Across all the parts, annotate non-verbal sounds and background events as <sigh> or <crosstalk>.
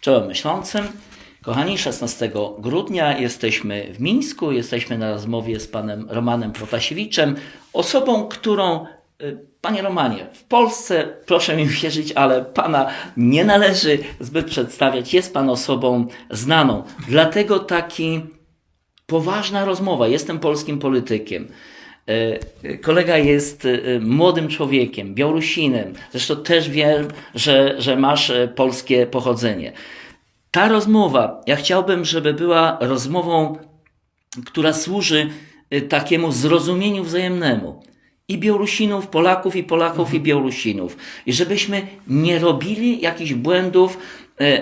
Czołem myślącym. Kochani, 16 grudnia jesteśmy w Mińsku, jesteśmy na rozmowie z panem Romanem Protasiewiczem, osobą, którą, y, panie Romanie, w Polsce, proszę mi <laughs> wierzyć, ale pana nie należy zbyt przedstawiać. Jest pan osobą znaną. Dlatego taki poważna rozmowa. Jestem polskim politykiem. E, Kolega jest e, młodym człowiekiem, Białorusinem. Zresztą też wiem, że, że masz e, polskie pochodzenie. Ta rozmowa, ja chciałbym, żeby była rozmową, która służy takiemu zrozumieniu wzajemnemu. I Białorusinów, Polaków, i Polaków, i Białorusinów. I żebyśmy nie robili jakichś błędów,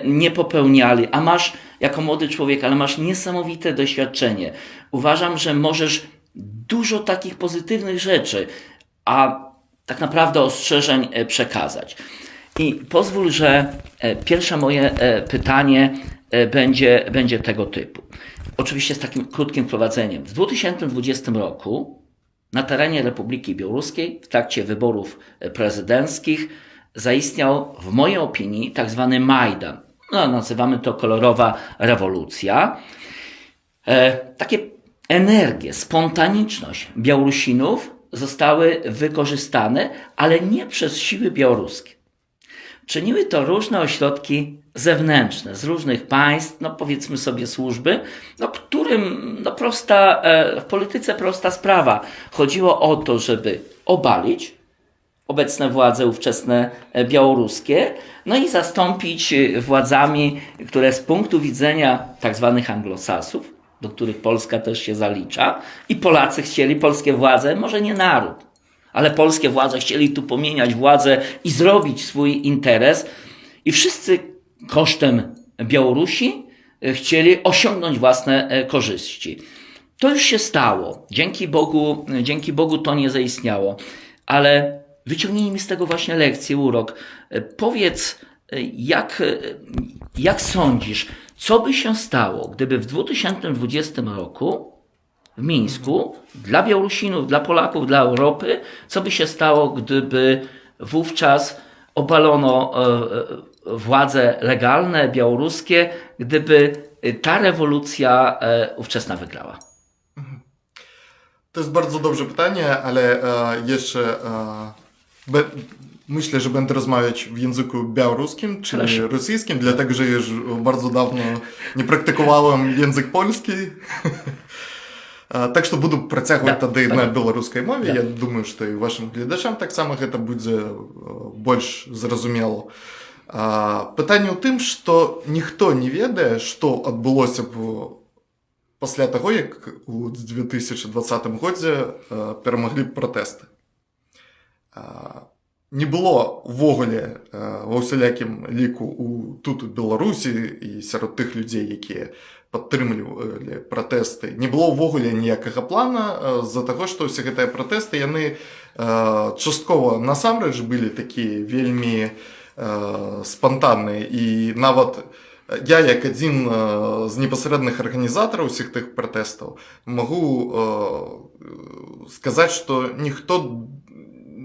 nie popełniali. A masz, jako młody człowiek, ale masz niesamowite doświadczenie. Uważam, że możesz dużo takich pozytywnych rzeczy, a tak naprawdę ostrzeżeń e, przekazać. I pozwól, że e, pierwsze moje e, pytanie będzie, będzie tego typu. Oczywiście z takim krótkim wprowadzeniem. W 2020 roku na terenie Republiki Białoruskiej w trakcie wyborów prezydenckich zaistniał, w mojej opinii, tak zwany Majdan. No, nazywamy to kolorowa rewolucja. E, takie energie, spontaniczność Białorusinów zostały wykorzystane, ale nie przez siły białoruskie. Czyniły to różne ośrodki zewnętrzne z różnych państw, no powiedzmy sobie służby, no którym no prosta, e, w polityce prosta sprawa. Chodziło o to, żeby obalić obecne władze ówczesne e, białoruskie, no i zastąpić e, władzami, które z punktu widzenia tak zwanych anglosasów, do których Polska też się zalicza, i Polacy chcieli polskie władze, może nie naród, ale polskie władze chcieli tu pomieniać władzę i zrobić swój interes, i wszyscy kosztem Białorusi e, chcieli osiągnąć własne e, korzyści. To już się stało. Dzięki Bogu, dzięki Bogu to nie zaistniało. Ale wyciągnijmy z tego właśnie lekcję, urok. E, Powiedz, e, jak, jak sądzisz, co by się stało, gdyby w 2020 roku w Mińsku dla Białorusinów, dla Polaków, dla Europy, co by się stało, gdyby wówczas obalono e, e, władze legalne białoruskie, gdyby ta rewolucja e, ówczesna wygrała? To jest bardzo dobre pytanie, ale jeszcze myślę, że będę rozmawiać w języku białoruskim, czyli Proszę. rosyjskim, dlatego że już bardzo dawno nie praktykowałem język polski. Е, Так што буду працягваць Да, тады на понятно. беларускай мове. Да. Я думаю, што і вашым гледачам таксама гэта будзе е, больш зразумела. А, Пытанне ў тым, што ніхто не ведае, што адбылося б пасля таго, як у 2020 годзе е, перамаглі б пратэсты. А, Не было увогуле е, ва ўсялякім ліку у тут у Беларусі і сярод тых людзей, якія падтрымлівалі пратэсты. Не было ўвогуле ніякага плана е, з-за таго, што ўсе гэтыя пратэсты яны е, часткова насамрэч былі такія вельмі е, спантанныя і нават я як адзін е, з непасрэдных арганізатараў усіх тых пратэстаў магу е, сказаць, што ніхто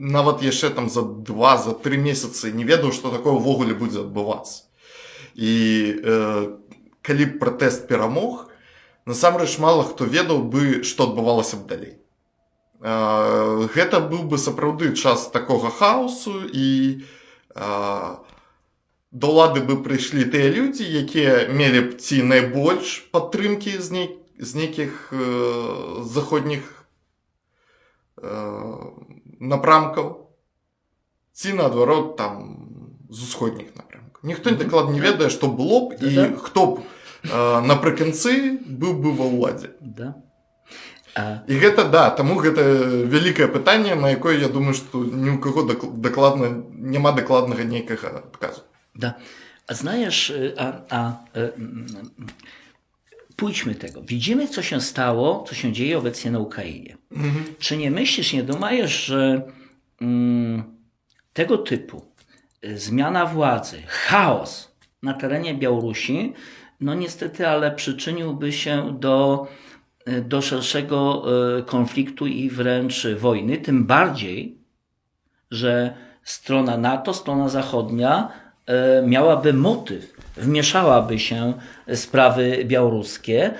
нават яшчэ там за два за тры месяцы не ведаў, што такое ўвогуле будзе адбывацца. І э, калі б пратэст перамог, насамрэч мала хто ведаў бы, што адбывалася б далей. Э, гэта быў бы сапраўды час такога хаосу і э, да ўлады бы прыйшлі тыя людзі, якія мелі б ці найбольш падтрымкі з, ней, з нейкіх э, заходніх э, напрамкаў ці наадварот там з усходніх напрамкаў. Ніхто Мгм. дакладна не ведае, што было б і Да-да. хто б э, напрыканцы быў бы ва ўладзе. Да. А, І гэта да, таму гэта вялікае пытанне, на якое я думаю, што ні ў каго дак- дакладна няма дакладнага нейкага адказу. Da. A znajesz, y, a, y, mm, pójdźmy tego. Widzimy, co się stało, co się dzieje obecnie na Ukrainie. Czy nie myślisz, nie dumajesz, że mm, tego typu y, zmiana władzy, chaos na terenie Białorusi, no niestety, ale przyczyniłby się do, y, do szerszego y, konfliktu i wręcz wojny, tym bardziej, że strona NATO, strona zachodnia miałaby motyw wmieszałaby się sprawy białoruskie,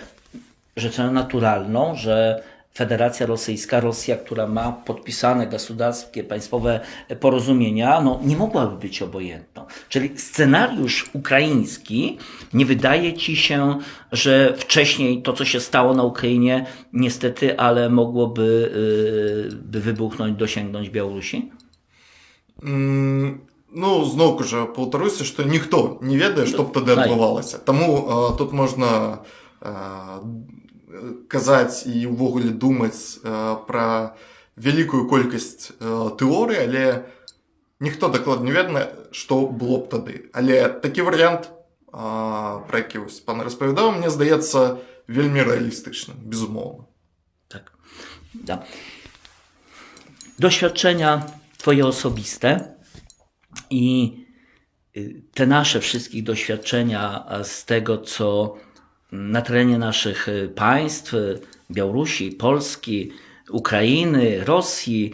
rzeczą naturalną, że Federacja Rosyjska, Rosja, która ma podpisane gospodarskie, państwowe porozumienia, no, nie mogłaby być obojętna. Czyli scenariusz ukraiński nie wydaje ci się, że wcześniej to, co się stało na Ukrainie, niestety, ale mogłoby yy, by wybuchnąć, dosięgnąć Białorusi? М, Ну, знову кажу, повторюся, що ніхто не ведає, що б тоді відбувалося. Тому а, тут можна а, казати і ввогуле думати а, про велику кількість а, теорій, але ніхто докладно не ведає, що було б тоді. Але такий варіант, а, про який ось пан розповідав, мені здається вельми реалістичним, безумовно. Tak. Da. Doświadczenia Twoje osobiste i y, te nasze wszystkich doświadczenia z tego, co na terenie naszych y, państw, y, Białorusi, Polski, Ukrainy, Rosji,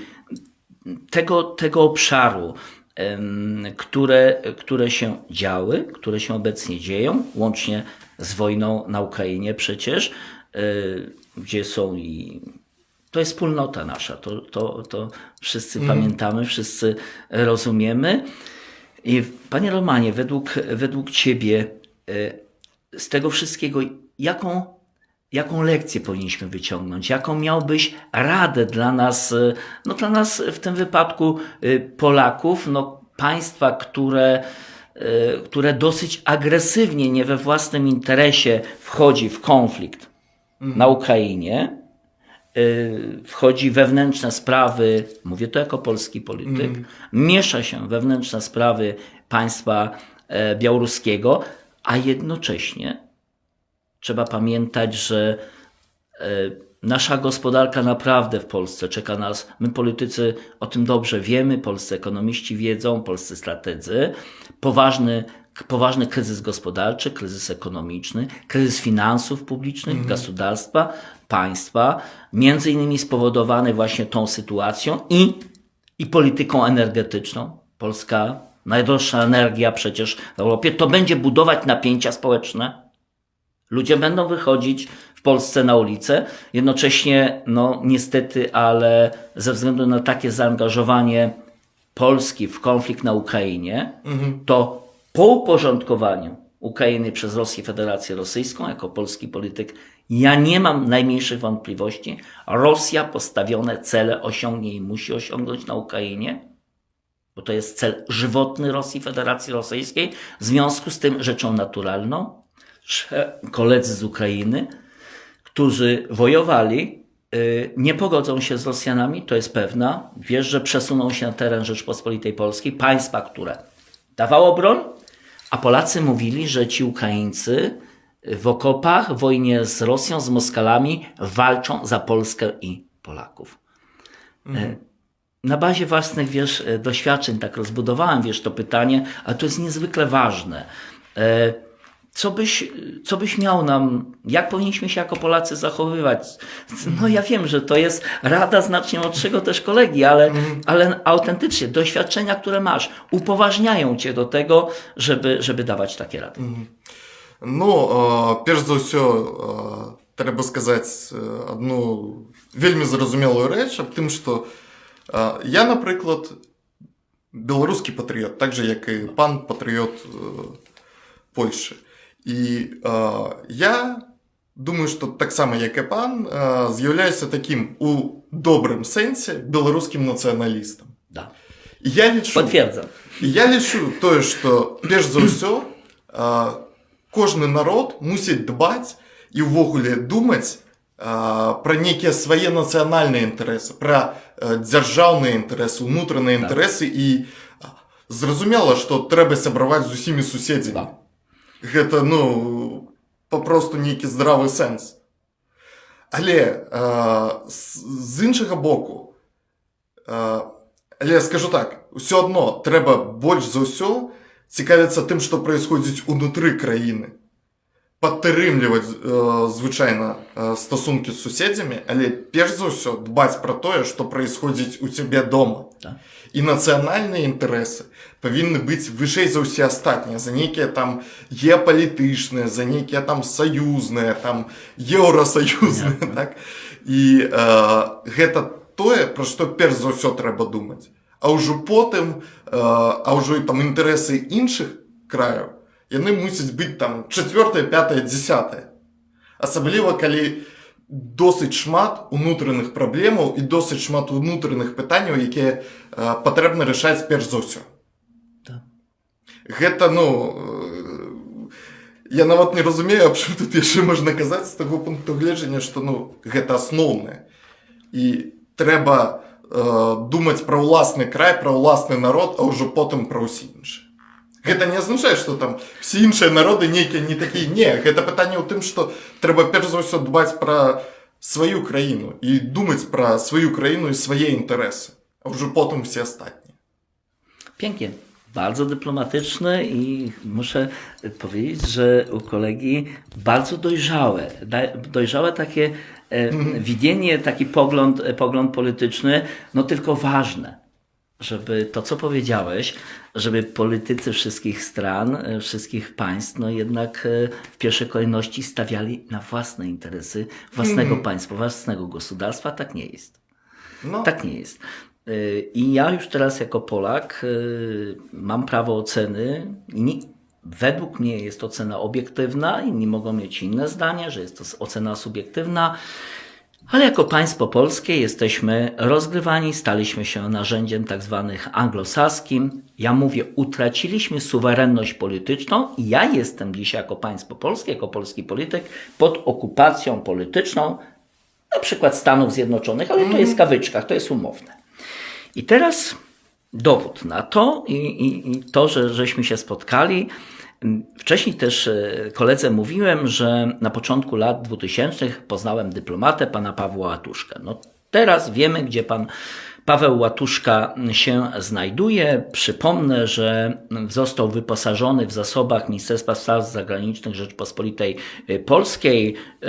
tego, tego obszaru, które, które się działy, które się obecnie dzieją, łącznie z wojną na Ukrainie przecież, gdzie są i to jest wspólnota nasza, to, to, to wszyscy pamiętamy, wszyscy rozumiemy. I panie Romanie, według, według ciebie y, z tego wszystkiego, jaką, jaką lekcję powinniśmy wyciągnąć? Jaką miałbyś radę dla nas, y, no dla nas w tym wypadku y, Polaków, no państwa, które, które dosyć agresywnie, nie we własnym interesie wchodzi w konflikt na Ukrainie, wchodzi w wewnętrzne sprawy, mówię to jako polski polityk, miesza się wewnętrzne sprawy państwa e, białoruskiego, a jednocześnie trzeba pamiętać, że e, nasza gospodarka naprawdę w Polsce czeka nas. My politycy o tym dobrze wiemy, polscy ekonomiści wiedzą, polscy strategzy. Poważny, poważny kryzys gospodarczy, kryzys ekonomiczny, kryzys finansów publicznych, gospodarstwa, państwa, między innymi spowodowany właśnie tą sytuacją i, i polityką energetyczną. Polska, najdroższa energia przecież w Europie, to będzie budować napięcia społeczne. Ludzie będą wychodzić w Polsce na ulicę. Jednocześnie, no niestety, ale ze względu na takie zaangażowanie Polski w konflikt na Ukrainie, to po uporządkowaniu Ukrainy przez Rosję Federację Rosyjską, jako polski polityk, ja nie mam najmniejszych wątpliwości. Rosja postawione cele osiągnie i musi osiągnąć na Ukrainie bo to jest cel żywotny Rosji, Federacji Rosyjskiej. W związku z tym rzeczą naturalną, że koledzy z Ukrainy, którzy wojowali, y, nie pogodzą się z Rosjanami, to jest pewna. Wiesz, że przesuną się na teren Rzeczpospolitej Polskiej, państwa, które dawało broń, a Polacy mówili, że ci Ukraińcy w okopach, w wojnie z Rosją, z Moskalami walczą za Polskę i Polaków na bazie własnych, wiesz, e, doświadczeń tak rozbudowałem, wiesz, to pytanie, ale to jest niezwykle ważne E, Co byś, co byś miał nam, jak powinniśmy się jako Polacy zachowywać? No ja wiem, że to jest rada znacznie młodszego też kolegi, ale, ale autentycznie doświadczenia, które masz, upoważniają cię do tego, żeby, żeby dawać takie rady. Ну, е, перш за все, е, треба сказати е, одну вельми зрозумілу реч, об тим, що е, я, наприклад, білоруський патріот, так же, як і пан патріот е, Польщі. І е, я думаю, що так само, як і пан, е, з'являюся таким у доброму сенсі білоруським націоналістом. Da. І я лічу, Potwierdzam. І я лічу тое, што перш за ўсё а, кожны народ мусіць дбаць і ўвогуле думаць а, пра нейкія свае нацыянальныя інтарэсы, пра а, дзяржаўныя інтарэсы, унутраныя Так. інтарэсы і а, зразумела, што трэба сябраваць з усімі суседзямі. Да. Гэта ну папросту нейкі здравы сэнс. Але а, з, з іншага боку, а, але я скажу так, ўсё адно трэба больш за ўсё цікавіцца тым, што праисходзіць унутры краіны. Падтрымліваць э, звычайна э, стасункі з суседзямі, але перш за ўсё дбаць пра тое, што праисходзіць у цябе дома. Так. І нацыянальныя інтарэсы павінны быць вышэй за ўсе астатнія за нейкія там геапалітычныя за нейкія там саюзныя там еўрасаюзныя Понятно. так і э, гэта тое пра што перш за ўсё трэба думаць а ўжо потым э, а ўжо і там інтарэсы іншых краяў яны мусяць быць там чавёртае пятое десятое асабліва калі досыць шмат унутраных праблемаў і досыць шмат унутраных пытанняў якія э, патрэбна рашаць перш за ўсё Так. гэта ну э, я нават не разумею аб чым тут яшчэ можна казаць з таго пункту гледжання што ну гэта асноўнае і трэба э, думаць пра ўласны край пра ўласны народ а ўжо потым пра ўсе іншыя Гэта не азначае, што там все іншыя народы нейкія не такія не гэта пытанне ў тым што трэба перш за ўсё дбаць пра сваю краіну і думаць пра сваю краіну і свае інтарэсы а ўжо потым все астатнія Pięknie. Bardzo dyplomatyczne i muszę powiedzieć, że u kolegi bardzo dojrzałe, da- dojrzałe takie e, widzenie, taki pogląd, e, pogląd polityczny, no tylko ważne, żeby to, co powiedziałeś, żeby politycy wszystkich stron, e, wszystkich państw, no jednak e, w pierwszej kolejności stawiali na własne interesy własnego państwa, własnego gospodarstwa. Tak nie jest. no, Tak nie jest. Y, I ja już teraz jako Polak mam prawo oceny według mnie jest ocena obiektywna, inni mogą mieć inne zdanie, że jest to ocena subiektywna, ale jako państwo polskie jesteśmy rozgrywani, staliśmy się narzędziem tak zwanych anglosaskim. Ja mówię, utraciliśmy suwerenność polityczną i ja jestem dzisiaj jako państwo polskie, jako polski polityk pod okupacją polityczną, na przykład Stanów Zjednoczonych, ale to jest w kawyczkach, to jest umowne. I teraz dowód na to i, i, i to, że żeśmy się spotkali. Wcześniej też e, koledze mówiłem, że na początku lat 2000 poznałem dyplomatę pana Pawła Łatuszkę. No teraz wiemy, gdzie pan Paweł Łatuszka się znajduje. Przypomnę, że został wyposażony w zasobach Ministerstwa Spraw Zagranicznych Rzeczpospolitej e, Polskiej, e,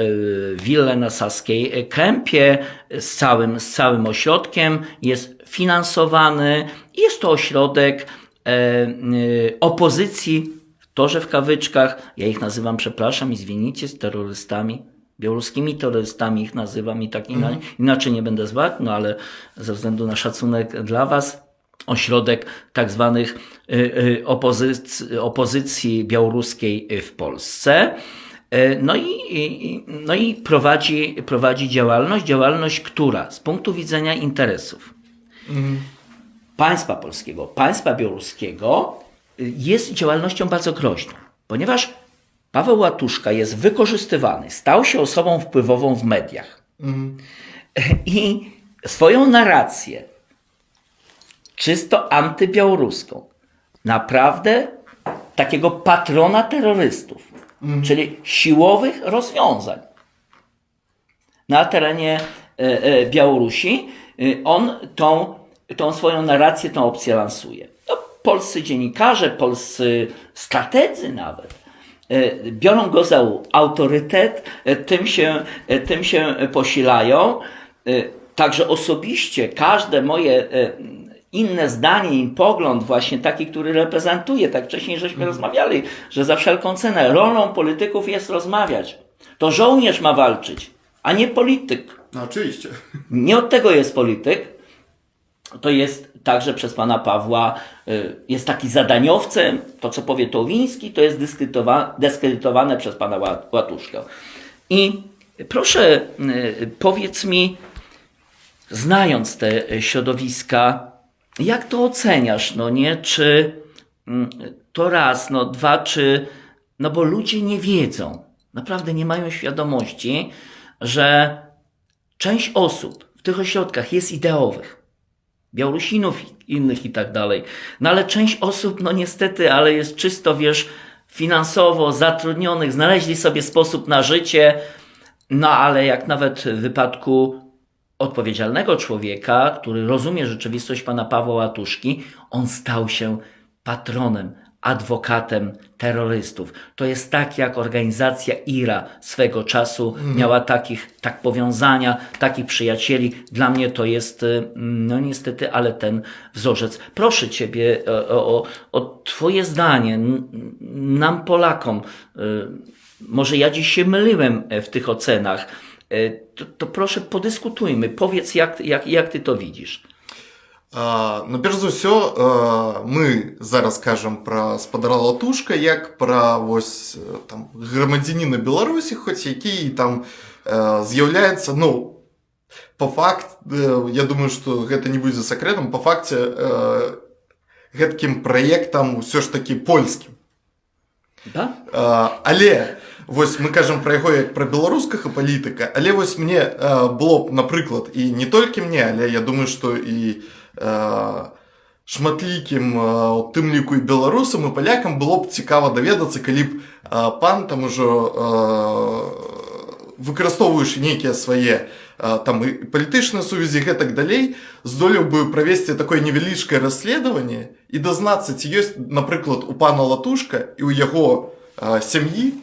willę na Saskiej Kępie z całym, z całym ośrodkiem. Jest finansowany. Jest to ośrodek opozycji, to, że w kawyczkach, ja ich nazywam, przepraszam i zwinicie, z terrorystami, białoruskimi terrorystami ich nazywam i tak ina, inaczej nie będę zwać, no ale ze względu na szacunek dla Was, ośrodek tak zwanych y, y, opozycji, białoruskiej w Polsce. Y, No i, no i prowadzi, prowadzi działalność, działalność, która z punktu widzenia interesów państwa polskiego, państwa białoruskiego jest działalnością bardzo groźną, ponieważ Paweł Łatuszka jest wykorzystywany, stał się osobą wpływową w mediach i swoją narrację czysto antybiałoruską, naprawdę takiego patrona terrorystów, czyli siłowych rozwiązań na terenie e, e, Białorusi, e, on tą, tą swoją narrację, tą opcję lansuje. Polscy dziennikarze, polscy strategzy nawet e, biorą go za autorytet, e, tym się, e, tym się posilają. Także osobiście każde moje inne zdanie i pogląd, właśnie taki, który reprezentuję, tak wcześniej żeśmy rozmawiali, że za wszelką cenę rolą polityków jest rozmawiać. To żołnierz ma walczyć, a nie polityk. no oczywiście Nie od tego jest polityk. To jest także przez pana Pawła, y, jest taki zadaniowcem. To, co powie Towiński, to jest dyskredytowa- dyskredytowane przez pana Ła- Łatuszkę. I proszę, y, powiedz mi, znając te środowiska, jak to oceniasz? No nie, czy mm, to raz, no dwa, czy. No bo ludzie nie wiedzą, naprawdę nie mają świadomości, że część osób w tych ośrodkach jest ideowych. Białorusinów innych i tak dalej. No ale część osób, no niestety, ale jest czysto, wiesz, finansowo zatrudnionych, znaleźli sobie sposób na życie, no ale jak nawet w wypadku odpowiedzialnego człowieka, który rozumie rzeczywistość pana Pawła Łatuszki, on stał się patronem adwokatem terrorystów. To jest tak, jak organizacja IRA swego czasu miała takich, tak powiązania, takich przyjacieli. Dla mnie to jest, y, no niestety, ale ten wzorzec. Proszę Ciebie o, o, o Twoje zdanie, nam Polakom, y, może ja dziś się myliłem e, w tych ocenach, e, to, to proszę podyskutujmy, powiedz jak, jak, jak Ty to widzisz. А, ну, перш за ўсё, а, мы зараз кажам пра спадара Латушка як пра вось э, там грамадзяніна Беларусі, хоць які там э, з'яўляецца ну по факт э, я думаю, што гэта не будзе сакрэтам по факце э, гэткім праектам усё ж такі польскім. Да? А, але вось мы кажам пра яго як пра беларускага палітыка але вось мне а, было б напрыклад і не толькі мне але я думаю што і а, шматлікім а, у тым ліку і беларусам і палякам было б цікава даведацца калі б а, пан там ужо а, выкарыстоўваючы нейкія свае а, там і палітычныя сувязі гэтак далей здолеў бы правесці такое невялічкае расследаванне і дазнацца ці ёсць напрыклад у пана латушка і ў яго а, сям'і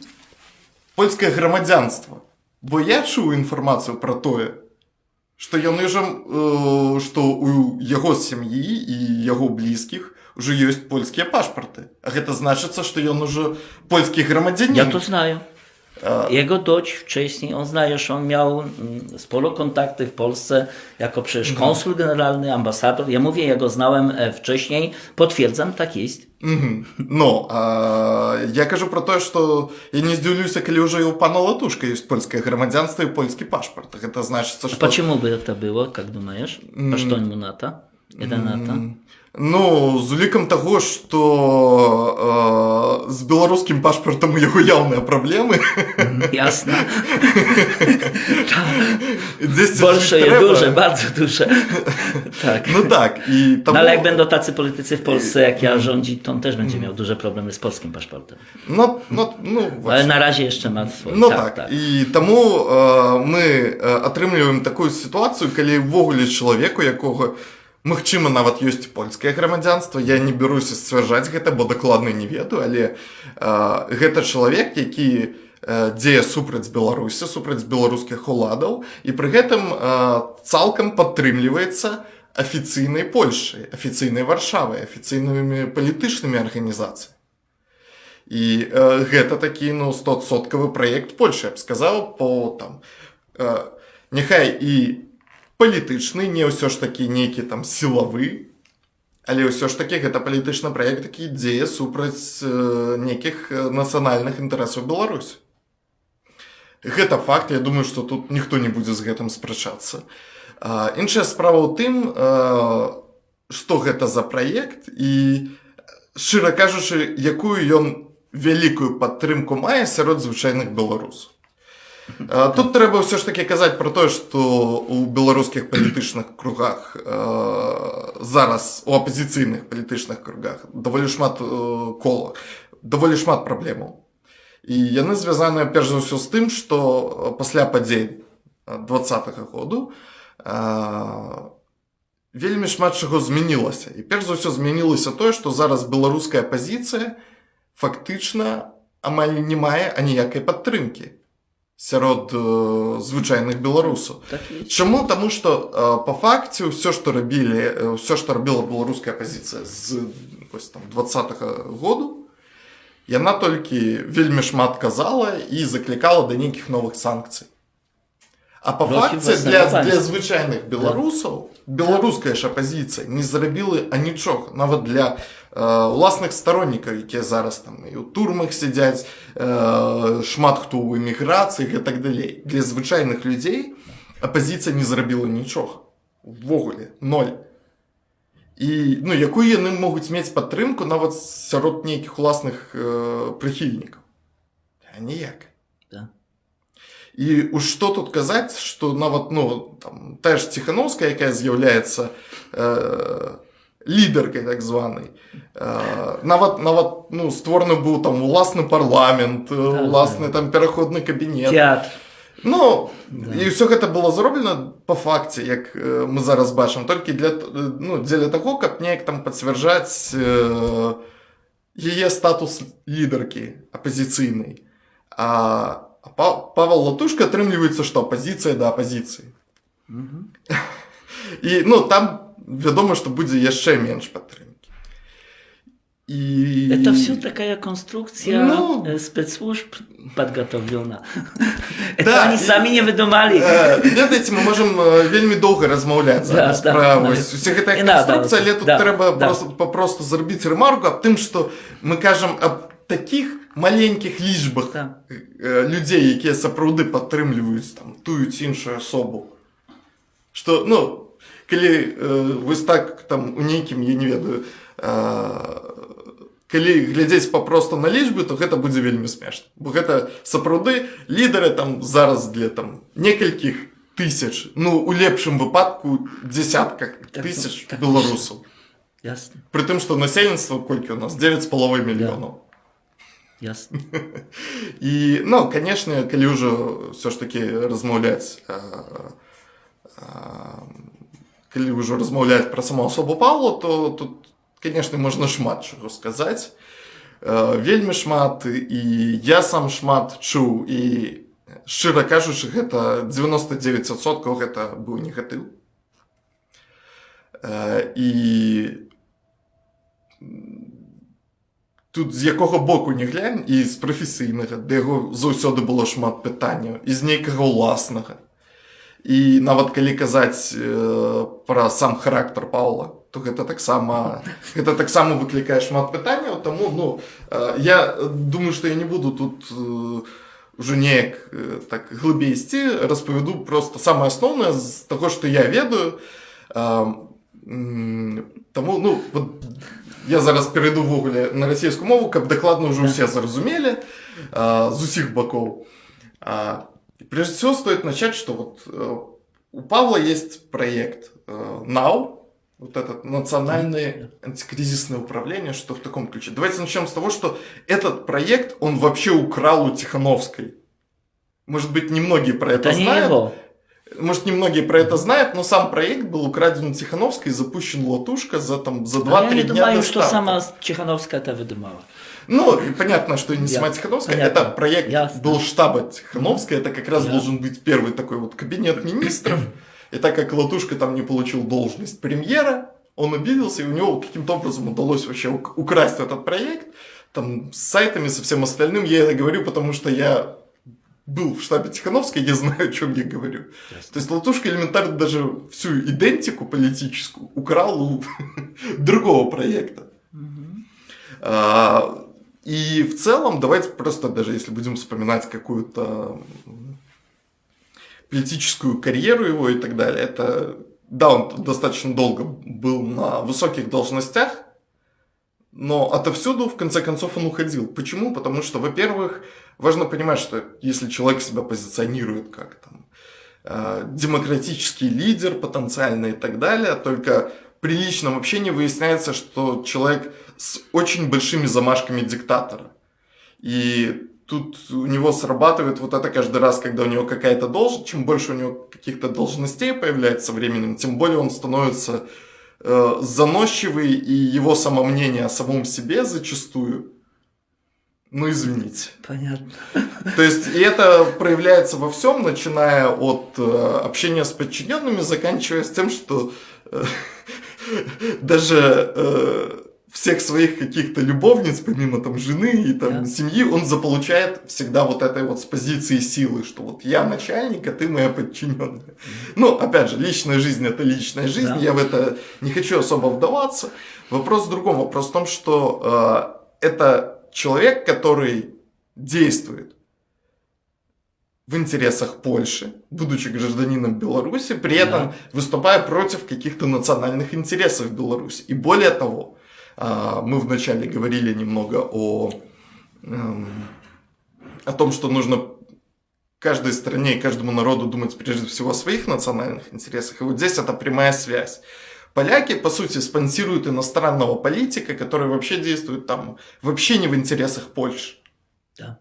польскае грамадзянства бо я чуў інфармацыю пра тое што ён ужо э, што у яго сям'і і яго блізкіх уже ёсць польскія пашпарты а гэта значыцца што ён ужо польскі грамадзянін Ja to знаю. А, Jego doć wcześniej, on znajesz, on miał mm, sporo kontakty w Polsce jako przecież Mhm. konsul generalny, ambasador. Ja mówię, ja go znałem e, wcześniej, potwierdzam, tak jest. Мгм. Ну, а, я кажу про те, що я не здивлюся, коли вже і у пана Латушка є польське громадянство і польський паспорт. Це значить, A що... почему by to było, jak думаешь? Mm. Po что ему на to? Это на to? М, Ну, з уліком того, що е, з білоруським паспортом у його явні проблеми. Jasne. Десь Bolsze je треба. duże, bardzo duże. Tak. Ну так, і тому... No ale jak będą tacy politycy w Polsce, jak ja rządzi, to on też będzie miał duże problemy z polskim paszportem. Ну, ну, ну, Ale właśnie. na razie jeszcze ma swoje. Ну так, і тому е, ми е, атрымліваем такую сітуацыю, калі ўвогуле чалавеку, якога магчыма нават ёсць польскае грамадзянства, я не бяруся сцвярджаць гэта, бо дакладна не ведаю, але е, гэта чалавек, які е, дзея супраць Беларусі, супраць беларускіх уладаў і пры гэтым е, цалкам падтрымліваецца афіцыйнай Польшай, афіцыйнай варшавай, афіцыйнымі палітычнымі арганізацыямі. І е, гэта такі ну 100соткавы праект Польши, я б сказаў по там е, няхай і палітычны, не ўсё ж такі нейкі там сілавы, але ўсё ж такі гэта палітычны праект, які дзее супраць е, нейкіх е, нацыянальных інтарэсаў Беларусі. Гэта факт, я думаю, што тут ніхто не будзе з гэтым спрачацца. А, іншая справа ў тым, е, што гэта за праект і шчыра кажучы, якую ён вялікую падтрымку мае сярод звычайных беларусаў. А, Тут трэба ўсё ж такі казаць пра тое, што у беларускіх палітычных кругах э, зараз у апазіцыйных палітычных кругах даволі шмат э, кола, даволі шмат праблемаў. І яны звязаныя перш за ўсё з тым, што э, пасля падзей двадцатого году э, вельмі шмат чаго змянілася. І перш за ўсё змянілася тое, што зараз беларуская пазіцыя фактычна амаль не мае аніякай падтрымкі сярод э, звычайных беларусаў. Tak jest. Чаму таму што э, па факце ўсё што рабілі э, ўсё што рабіла беларуская пазіцыя з вось, там двадцатого году яна толькі вельмі шмат казала і заклікала да нейкіх новых санкцый а па Проці факце власнага для, панства. для звычайных беларусаў беларуская ж апазіцыя не зрабілі анічога нават для э, уласных староннікаў якія зараз там і ў турмах сядзяць э, шмат хто ў эміграцыі і так далей для звычайных людзей апазіцыя не зрабіла нічога ввогуле ноль і ну якую яны могуць мець падтрымку нават сярод нейкіх уласных э, прыхільнікаў ніяк Да. і у што тут казаць што нават ну там тая ж ціхановская якая з'яўляецца э, лідаркай так званай э, нават нават ну створаны быў там уласны парламент э, Так, уласны там пераходны кабінет Teatr. Ну, Да. і ўсё гэта было зроблена па факце, як э, мы зараз бачым, толькі для, т- э, ну, дзеля таго, каб неяк там пацвярджаць э, її статус лідерки опозиційний. А а Па- Павел Латушко отримлюється, що опозиція до опозиції. Mhm. І ну, там відомо, що буде jeszcze менш підтримки. І... Это все такая конструкция Ну. э, спецслужб подготовлена. <laughs> Это Да, они и- сами не выдумали. Е, Ведаеце, ми можемо е, вельмі довго розмовляти зараз да, про да. ось уся гэта Не надо, конструкція, але тут да, треба да. просто попросту зробити ремарку об тим, що ми кажемо об таких маленьких лічбах Да. е, людей, які сапраўды падтрымліваюць там тую ці іншую асобу. Што ну калі е, вось так там у нейкім я не ведаю э, калі глядзець папросту на лічбы то гэта будзе вельмі смешна бо гэта сапраўды лідары там зараз для там некалькіх тысяч ну у лепшым выпадку дзясятках Так, тысяч так. беларусаў Ясно, При тым што насельніцтва колькі у нас 9,5 мільёнаў ясно. <laughs> І ну канешне калі ўжо ўсё ж таки размаўляць э, э, калі ўжо размаўляць пра саму асобу Павла то тут канешне можна шмат чаго сказаць Э, вельмі шмат і я сам шмат чуў і шчыра кажучы гэта 99соткаў гэта быў негатыў Э, і тут з якога боку не глянь і з прафесійнага да яго заўсёды было шмат пытанняў і з нейкага ўласнага і нават калі казаць э, пра сам характар Паўла то гэта таксама гэта таксама выклікае шмат пытанняў таму ну э, я думаю што я не буду тут э, уже неяк э, так глыбей ісці распавяду просто самае асноўнае з таго што я ведаю э, м, таму ну вот я зараз перайду ўвогуле на расійскую мову каб дакладна ўжо ўсе зразумелі а, з усіх бакоў а, прежде всего стоит начать что вот э, у Павла есть проект э, NOW вот этот национальное антикризисное управление что в таком ключе давайте начнем с того что этот проект он вообще украл у Тихановской может быть немногие про это, Это не знают его. может, немногие про это знают, но сам проект был украден Тихановской и запущен латушка за, там, за 2-3 А я не дня думаю, что сама Чехановская это выдумала. Ну, понятно, что не сама Тихановская, понятно. это проект Ясно. был штаба Тихановской, это как раз Я- должен быть первый такой вот кабинет министров. И так как Латушка там не получил должность премьера, он обиделся, и у него каким-то образом удалось вообще ук- украсть этот проект, там, с сайтами, со всем остальным. Я это говорю, потому что я был в штабе Тихановской, я знаю, о чем я говорю. То есть Латушка элементарно даже всю идентику политическую украл у <laughs> другого проекта. Мгм. А, И в целом, давайте просто даже если будем вспоминать какую-то политическую карьеру его и так далее, это, да, он достаточно долго был на высоких должностях, но отовсюду, в конце концов, он уходил. Почему? Потому что, во-первых, важно понимать, что если человек себя позиционирует как там э, демократический лидер потенциальный и так далее, только при личном общении выясняется, что человек с очень большими замашками диктатора. И тут у него срабатывает вот это каждый раз, когда у него какая-то должность, чем больше у него каких-то должностей появляется временем, тем более он становится э, заносчивый, и его самомнение о самом себе зачастую, ну извините. Понятно. То есть, и это проявляется во всем, начиная от э, общения с подчиненными, заканчивая с тем, что э, <laughs> даже э, всех своих каких-то любовниц, помимо там жены и там Да. семьи, он заполучает всегда вот этой вот с позиции силы, что вот я начальник, а ты моя подчиненная. Ну, опять же, личная жизнь это личная жизнь, Да. я в это не хочу особо вдаваться. Вопрос в другом, вопрос в том, что э, это человек, который действует в интересах Польши, будучи гражданином Беларуси, при этом выступая против каких-то национальных интересов Беларуси. И более того, а, мы вначале говорили немного о, эм, о том, что нужно каждой стране и каждому народу думать прежде всего о своих национальных интересах. И вот здесь это прямая связь. Поляки, по сути, спонсируют иностранного политика, который вообще действует там вообще не в интересах Польши. Да.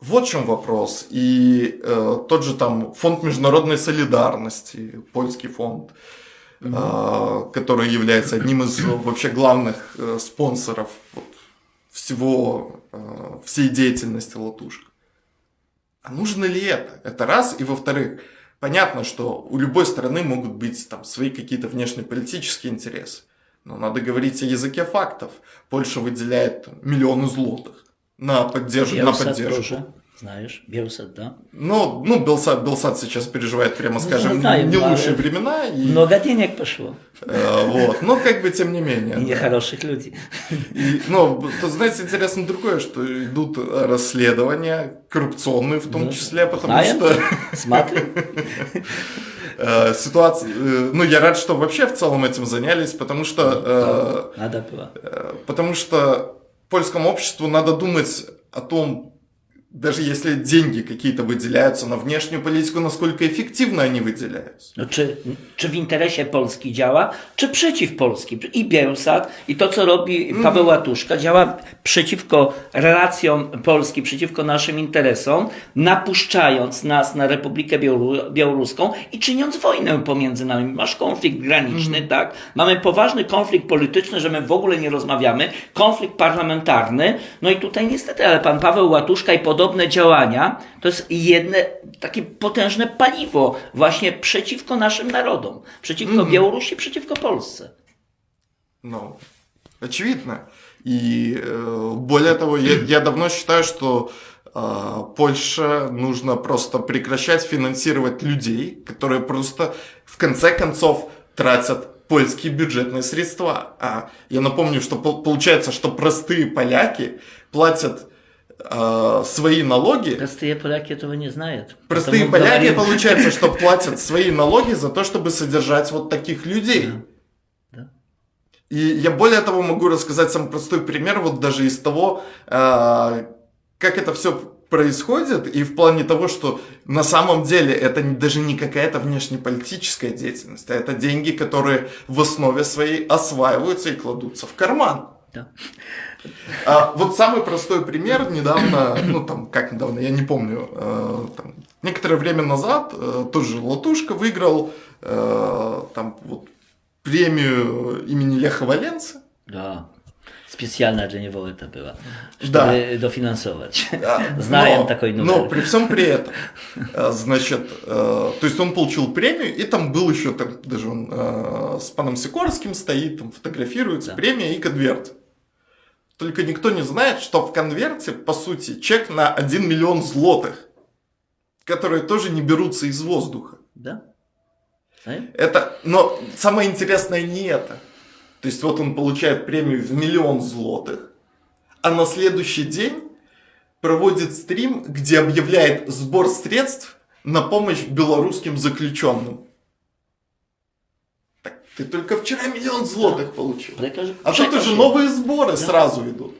Вот в чем вопрос. И э, тот же там фонд международной солидарности, польский фонд, а, который является одним из э, вообще главных э, спонсоров вот всего, э, всей деятельности латушек. А нужно ли это? Это раз. И во-вторых, понятно, что у любой страны могут быть там свои какие-то внешнеполитические интересы. Но надо говорить о языке фактов. Польша выделяет миллионы злотых на, поддерж... на поддержку. тоже, знаешь, Белсат, да. Ну, ну Белсат, Белсат сейчас переживает, прямо скажем, знаем, не лучшие времена. И, Много денег пошло. э, вот. Но как бы тем не менее. И да. нехороших людей. И, ну, знаете, интересно другое, что идут расследования, коррупционные в том Ну, числе, потому знаем. что Смотрим. <laughs> э, ситуация... э, ну, я рад, что вообще в целом этим занялись, потому что... Надо было. потому что польскому обществу надо думать о том, даже если деньги какие-то выделяются на внешнюю политику, насколько эффективно они wydzielają. No, czy, czy w interesie Polski działa, czy przeciw Polski? I Bielsat, i to, co robi Paweł Łatuszka, działa przeciwko relacjom Polski, przeciwko naszym interesom, napuszczając nas na Republikę Białoru- Białoruską i czyniąc wojnę pomiędzy nami. Masz konflikt graniczny, tak? Mamy poważny konflikt polityczny, że my w ogóle nie rozmawiamy, konflikt parlamentarny. No i tutaj niestety, ale pan Paweł Łatuszka i podobne działania to jest jedne takie potężne paliwo właśnie przeciwko naszym narodom, przeciwko Białorusi, przeciwko Polsce. Ну, очевидно. И э, более того, я, я давно считаю, что э, Польше нужно просто прекращать финансировать людей, которые просто в конце концов тратят польские бюджетные средства. А я напомню, что пол- получается, что простые поляки платят э, свои налоги. Простые поляки этого не знают. Простые поляки, говорим- получается, что <laughs> платят свои налоги за то, чтобы содержать вот таких людей. Да. И я более того могу рассказать самый простой пример, вот даже из того, а, как это все происходит, и в плане того, что на самом деле это даже не какая-то внешнеполитическая деятельность, а это деньги, которые в основе своей осваиваются и кладутся в карман. Да. А, вот самый простой пример недавно, ну там как недавно, я не помню, э, там, некоторое время назад э, тоже Латушка выиграл э, там вот премию имени Леха Валенца. Да. Специально для него это было, чтобы Да. дофинансовать. А, Знаем но- такой Но номер. при всем при этом, э, значит, э, то есть он получил премию, и там был еще там, даже он э, с паном Сикорским стоит, там фотографируется, Да. премия и конверт. Только никто не знает, что в конверте, по сути, чек на 1 миллион злотых, которые тоже не берутся из воздуха. Да? Знаем? Это, но самое интересное не это. То есть вот он получает премию в миллион злотых, а на следующий день проводит стрим, где объявляет сбор средств на помощь белорусским заключенным. Так ты только вчера миллион злотых получил. Прикажи- А тут уже новые сборы сразу идут.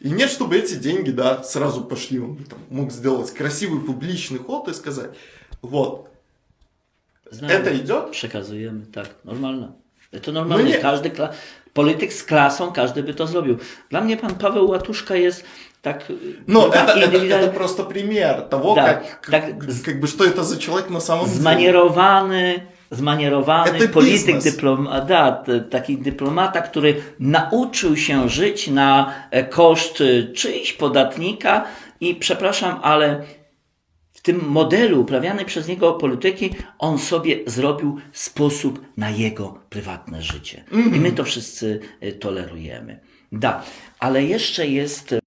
И нет, чтобы эти деньги, да, сразу пошли. Он там мог сделать красивый публичный ход и сказать, вот, Знаем. это идет, Przekazujemy, tak, normalne. To normalne. No nie. Każdy kla... polityk z klasą, każdy by to zrobił. Dla mnie pan Paweł Łatuszka jest tak. Ну, это, это, indywidualny- это просто пример того, Да, как, так как, как бы что это за человек на самом деле. Zmanierowany, zmanierowany polityk, business. dyplomata, taki dyplomata, który nauczył się żyć na e, koszt e, czyjś podatnika i przepraszam, ale w tym modelu uprawianej przez niego polityki on sobie zrobił sposób na jego prywatne życie. Mm -hmm. I my mhm. to wszyscy e, tolerujemy. Da, ale jeszcze jest